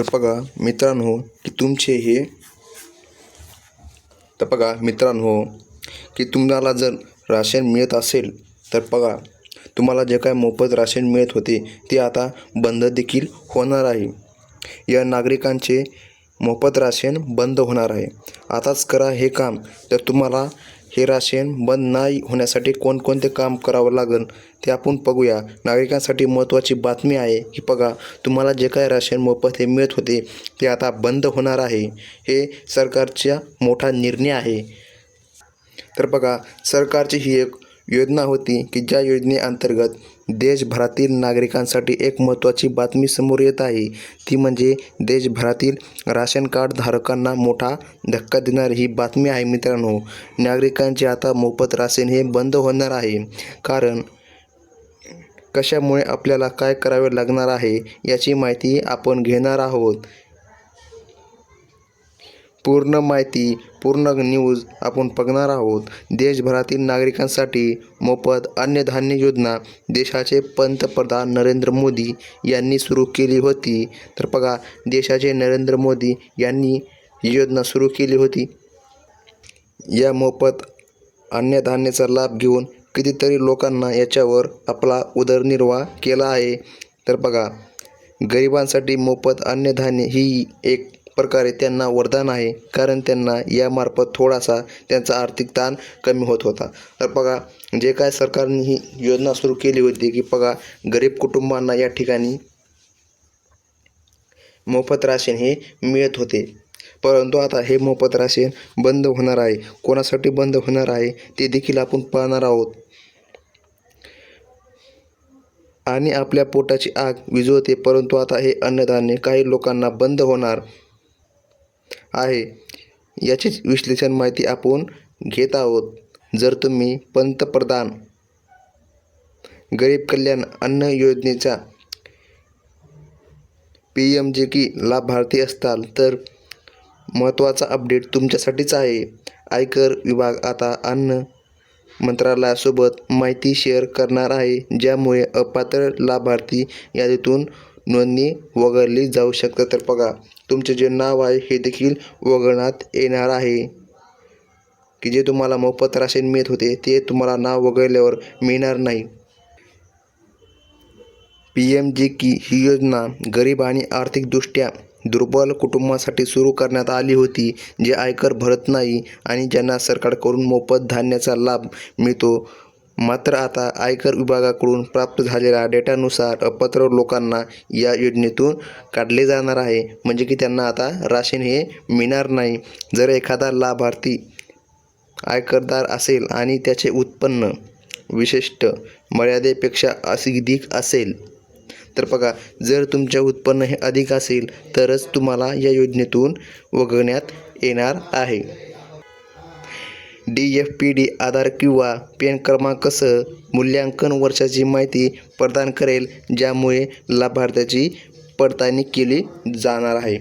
तर बघा मित्रांनो की तुमचे हे तर बघा मित्रांनो की तुम्हाला जर राशन मिळत असेल तर बघा तुम्हाला जे काय मोफत राशन मिळत होते ते आता बंद देखील होणार आहे. या नागरिकांचे मोफत राशन बंद होणार आहे. आताच करा हे काम तर तुम्हाला हे राशन बंद नाही होण्यासाठी कोणकोणते काम करावं लागेल ते आपण बघूया. नागरिकांसाठी महत्त्वाची बातमी आहे की बघा तुम्हाला जे काय राशन मोफत हे मिळत होते ते आता बंद होणार आहे. हे सरकारचा मोठा निर्णय आहे. तर बघा सरकारची ही एक योजना होती की ज्या योजनेअंतर्गत देशभरातील नागरिकांसाठी एक महत्त्वाची बातमी समोर येत आहे. ती म्हणजे देशभरातील राशन कार्ड धारकांना मोठा धक्का देणारी ही बातमी आहे मित्रांनो. नागरिकांचे आता मोफत राशन हे बंद होणार आहे. कारण कशामुळे आपल्याला काय करावे लागणार आहे याची माहिती आपण घेणार आहोत. पूर्ण माहिती पूर्ण न्यूज आपण बघणार आहोत. देशभरातील नागरिकांसाठी मोफत अन्नधान्य योजना देशाचे पंतप्रधान नरेंद्र मोदी यांनी सुरू केली होती. तर बघा देशाचे नरेंद्र मोदी यांनी ही योजना सुरू केली होती. या मोफत अन्नधान्याचा लाभ घेऊन कितीतरी लोकांना याच्यावर आपला उदरनिर्वाह केला आहे. तर बघा गरिबांसाठी मोफत अन्नधान्य ही एक प्रकारे त्यांना वरदान आहे कारण त्यांना यामार्फत थोडासा त्यांचा आर्थिक ताण कमी होत होता. तर बघा जे काय सरकारने ही योजना सुरू केली होती की बघा गरीब कुटुंबांना या ठिकाणी मोफत राशन हे मिळत होते. परंतु आता हे मोफत राशन बंद होणार आहे. कोणासाठी बंद होणार आहे ते देखील आपण पाहणार आहोत. आणि आपल्या पोटाची आग विजवते परंतु आता हे अन्नधान्य काही लोकांना बंद होणार. आहे. याचीच विश्लेषण माहिती आपण घेत आहोत. जर तुम्ही पंतप्रधान गरीब कल्याण अन्न योजनेचा पी एम जे की लाभार्थी असताल तर महत्त्वाचा अपडेट तुमच्यासाठीच आहे. आयकर विभाग आता अन्न मंत्रालयासोबत माहिती शेअर करणार आहे ज्यामुळे अपात्र लाभार्थी यादीतून नोंदणी वगळली जाऊ शकते. तर बघा तुमचे जे नाव आहे हे देखील वगळण्यात येणार आहे. की जे तुम्हाला मोफत राशन मिळत होते ते तुम्हाला नाव वगळल्यावर मिळणार नाही. पी एम जी की ही योजना गरीब आणि आर्थिकदृष्ट्या दुर्बल कुटुंबासाठी सुरू करण्यात आली होती जे आयकर भरत नाही आणि ज्यांना सरकारकडून मोफत धान्याचा लाभ मिळतो मात्र आता आयकर विभागाकडून प्राप्त झालेल्या डेटानुसार अपात्र लोकांना या योजनेतून काढले जाणार आहे. म्हणजे की त्यांना आता राशन हे मिळणार नाही. जर एखादा लाभार्थी आयकरदार असेल आणि त्याचे उत्पन्न विशिष्ट मर्यादेपेक्षा अधिक असेल तर बघा जर तुमचे उत्पन्न हे अधिक असेल तरच तुम्हाला या योजनेतून वगळण्यात येणार आहे. D F P D Aadhaar किंवा पेन क्रमांकसह मूल्यांकन वर्षाची माहिती प्रदान करेल ज्यामुळे लाभार्थ्याची पडताळणी केली जाणार आहे.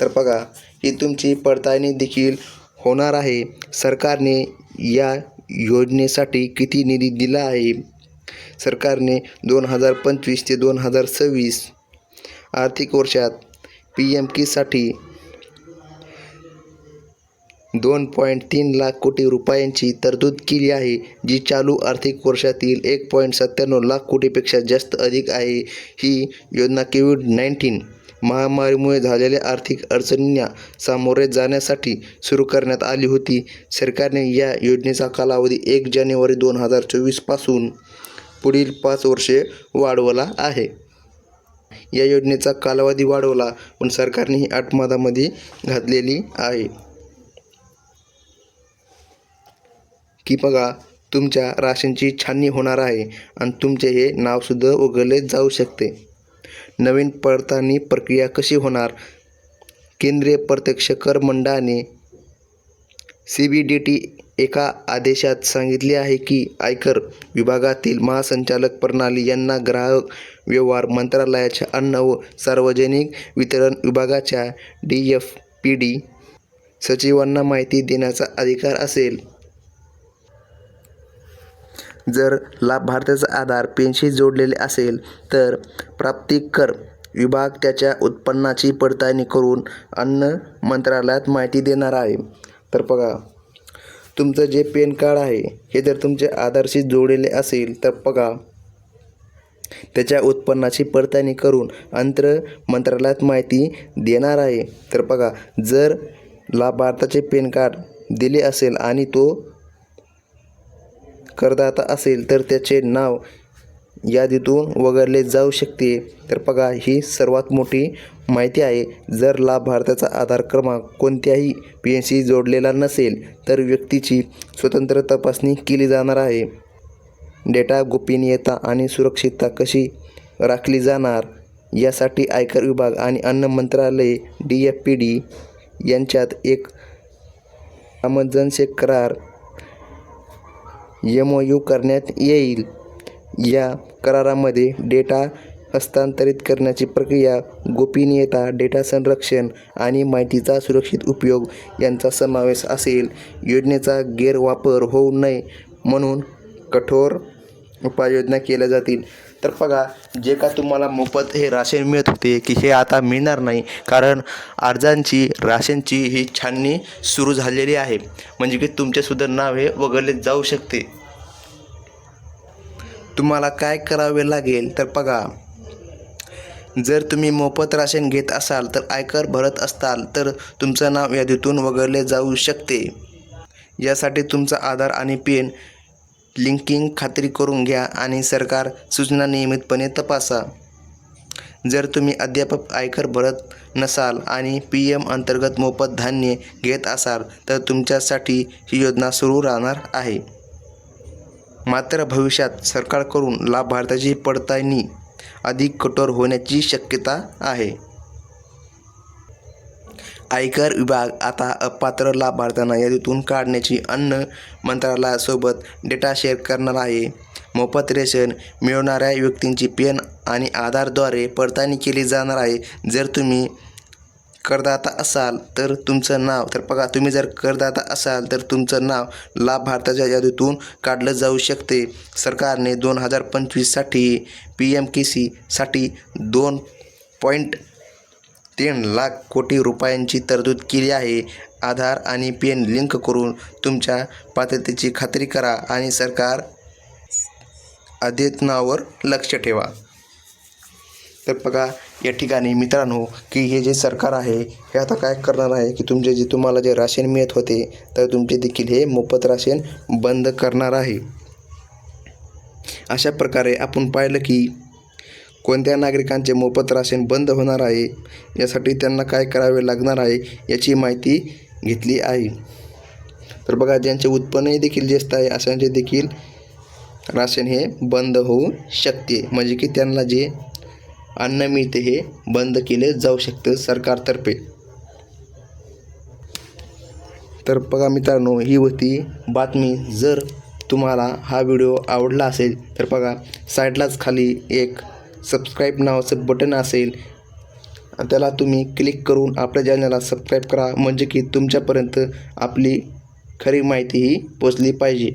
तर बघा ही तुमची पडताळणी देखील होणार आहे. सरकारने या योजनेसाठी किती निधी दिला आहे? सरकारने दोन हजार पंचवीस ते दोन हजार सव्वीस आर्थिक वर्षात पी एम केसाठी दोन पॉईंट तीन लाख कोटी रुपयांची तरतूद केली आहे जी चालू आर्थिक वर्षातील एक पॉईंट सत्त्याण्णव लाख कोटीपेक्षा जास्त अधिक आहे. ही योजना कोविड नाईन्टीन महामारीमुळे झालेल्या आर्थिक अडचणींना सामोरे जाण्यासाठी सुरू करण्यात आली होती. सरकारने या योजनेचा कालावधी एक जानेवारी दोन हजार चोवीसपासून पुढील पाच वर्षे वाढवला आहे. या योजनेचा कालावधी वाढवला पण सरकारने ही आठमादामध्ये घातलेली आहे. की बघा तुमच्या राशनची छाननी होणार आहे आणि तुमचे हे नावसुद्धा उघडले जाऊ शकते. नवीन पडताळणी प्रक्रिया कशी होणार? केंद्रीय प्रत्यक्ष कर मंडळाने सी बी डी टी एका आदेशात सांगितले आहे की आयकर विभागातील महासंचालक प्रणाली यांना ग्राहक व्यवहार मंत्रालयाच्या अन्न व सार्वजनिक वितरण विभागाच्या डी एफ पी डी सचिवांना माहिती देण्याचा अधिकार असेल. जर लाभार्थ्याचा आधार पेनशी जोडलेले असेल तर प्राप्तिकर विभाग त्याच्या उत्पन्नाची पडताळणी करून अन्न मंत्रालयात माहिती देणार आहे. तर बघा तुमचं जे पेन कार्ड आहे हे जर तुमच्या आधारशी जोडलेले असेल तर बघा त्याच्या उत्पन्नाची पडताळणी करून अंतर मंत्रालयात माहिती देणार आहे. तर बघा जर लाभार्थ्याचे पेन कार्ड दिले असेल आणि तो करदाता असेल तर त्याचे नाव यादीतून वगळले जाऊ शकते. तर बघा ही सर्वात मोठी माहिती आहे. जर लाभार्थ्याचा आधार क्रमांक कोणत्याही पी एन सी जोडलेला नसेल तर व्यक्तीची स्वतंत्र तपासणी केली जाणार आहे. डेटा गोपनीयता आणि सुरक्षितता कशी राखली जाणार यासाठी आयकर विभाग आणि अन्न मंत्रालय डी एफ पी डी यांच्यात एक सामंजस्य करार एम ओ यू करण्यात येईल. या करारामध्ये डेटा हस्तांतरित करण्याची प्रक्रिया गोपनीयता डेटा संरक्षण आणि माहितीचा सुरक्षित उपयोग यांचा समावेश असेल. योजनेचा गैरवापर होऊ नये म्हणून कठोर उपाययोजना केल्या जातील. तर बघा जे का तुम्हाला मोफत हे राशन मिळत होते की हे आता मिळणार नाही कारण अर्जांची राशनची ही छाननी सुरू झालेली आहे. म्हणजे की तुमचेसुद्धा नाव हे वगळले जाऊ शकते. तुम्हाला काय करावे लागेल? तर बघा जर तुम्ही मोफत राशन घेत असाल तर आयकर भरत असताल तर तुमचं नाव यादीतून वगळले जाऊ शकते. यासाठी तुमचा आधार आणि पेन लिंकिंग खात्री करून घ्या आणि सरकार सूचना नियमितपणे तपासा. जर तुम्ही अद्याप आयकर भरत नसाल आणि पी एम अंतर्गत मोफत धान्य घेत असाल तर तुमच्यासाठी ही योजना सुरू राहणार आहे. मात्र भविष्यात सरकारकडून लाभार्थ्याची पडताळणी अधिक कठोर होण्याची शक्यता आहे. आयकर विभाग आता अपात्र लाभार्थ्यांना यादीतून काढण्याची अन्न मंत्रालयासोबत डेटा शेअर करणार आहे. मोफत रेशन मिळवणाऱ्या व्यक्तींची पेन आणि आधारद्वारे पडताळणी केली जाणार आहे. जर तुम्ही करदाता असाल तर तुमचं नाव तर बघा तुम्ही जर करदाता असाल तर तुमचं नाव लाभार्थ्याच्या यादीतून काढलं जाऊ शकते. सरकारने दोन हजार पंचवीससाठी पी एम के सीसाठी दोन पॉईंट तीन लाख कोटी रुपयांची तरतूद केली आहे. आधार आणि पेन लिंक करून तुमच्या पात्रतेची खात्री करा आणि सरकार अद्यतनावर लक्ष ठेवा. तर बघा या ठिकाणी मित्रांनो की हे जे सरकार आहे हे आता काय करणार आहे की तुमचे जे तुम्हाला जे राशन मिळत होते तर तुमचे देखील हे मोफत राशन बंद करणार आहे. अशा प्रकारे आपण पाहिलं की कोणत्या नागरिकांचे मोफत राशन बंद होणार आहे? यासाठी त्यांना काय करावे लागणार आहे याची माहिती घेतली आहे. तर बघा ज्यांचे उत्पन्नही देखील जास्त आहे अशांचे देखील राशन हे बंद होऊ शकते. म्हणजे की त्यांना जे अन्न मिळते हे बंद केले जाऊ शकतं सरकारतर्फे. तर बघा मित्रांनो ही होती बातमी. जर तुम्हाला हा व्हिडिओ आवडला असेल तर बघा साईडलाच खाली एक सबस्क्राईब नावाचं बटन असेल त्याला तुम्ही क्लिक करून आपल्या चॅनलला सबस्क्राईब करा. म्हणजे की तुमच्यापर्यंत आपली खरी माहिती ही पोचली पाहिजे.